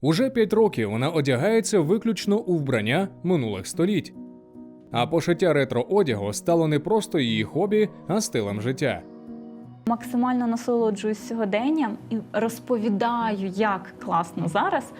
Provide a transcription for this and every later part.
Уже п'ять років вона одягається виключно у вбрання минулих століть. А пошиття ретро одягу стало не просто її хобі, а стилем життя. Максимально насолоджуюсь сьогоденням і розповідаю, як класно зараз.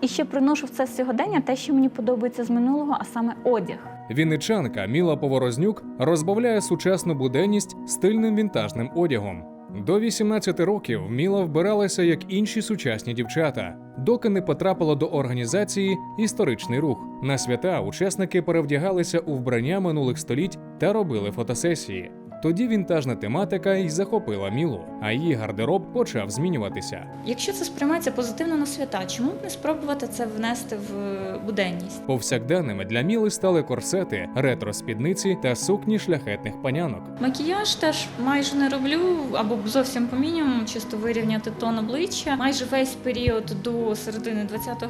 І ще приношу в це сьогодення те, що мені подобається з минулого, а саме одяг. Вінничанка Міла Поворознюк розбавляє сучасну буденність стильним вінтажним одягом. До 18 років Міла вбиралася як інші сучасні дівчата, доки не потрапила до організації Історичний рух. На свята учасники перевдягалися у вбрання минулих століть та робили фотосесії. Тоді вінтажна тематика й захопила Мілу, а її гардероб почав змінюватися. Якщо це сприймається позитивно на свята, чому б не спробувати це внести в е, буденність? Повсякденними для Міли стали корсети, ретро-спідниці та сукні шляхетних панянок. Макіяж теж майже не роблю або зовсім по мінімуму, чисто вирівняти тон обличчя. Майже весь період до середини ХХ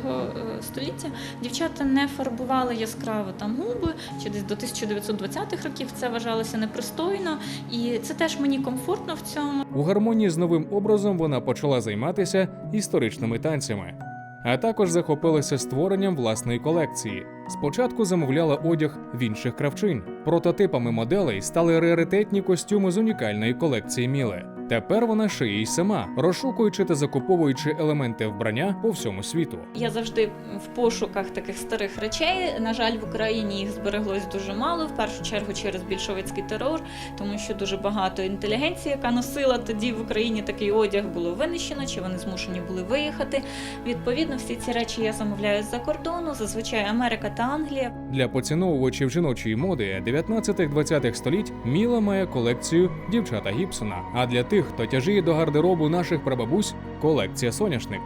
століття дівчата не фарбували яскраво там губи, чи десь до 1920-х років це вважалося непристойно, і це теж мені комфортно в цьому. У гармонії з новим образом вона почала займатися історичними танцями, а також захопилася створенням власної колекції. Спочатку замовляла одяг в інших кравчин. Прототипами моделей стали раритетні костюми з унікальної колекції Міли. Тепер вона шиє й сама, розшукуючи та закуповуючи елементи вбрання по всьому світу. Я завжди в пошуках таких старих речей. На жаль, в Україні їх збереглось дуже мало. В першу чергу через більшовицький терор, тому що дуже багато інтелігенції, яка носила тоді в Україні такий одяг, було винищено, чи вони змушені були виїхати. Відповідно, всі ці речі я замовляю з-за кордону, зазвичай Америка та Англія. Для поціновувачів жіночої моди 19-20 століть Міла має колекцію дівчата Гібсона. А для тих, хто тяжіє до гардеробу наших прабабусь, колекція соняшник.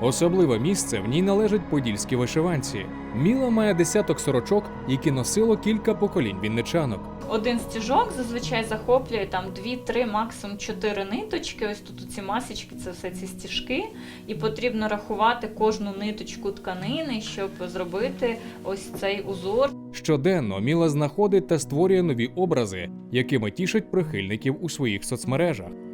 Особливе місце в ній належать подільські вишиванці. Міла має десяток сорочок, які носило кілька поколінь вінничанок. Один стіжок зазвичай захоплює там дві-три, максимум чотири ниточки. Ось тут ці масочки, це все ці стіжки, і потрібно рахувати кожну ниточку тканини, щоб зробити ось цей узор. Щоденно Міла знаходить та створює нові образи, якими тішить прихильників у своїх соцмережах.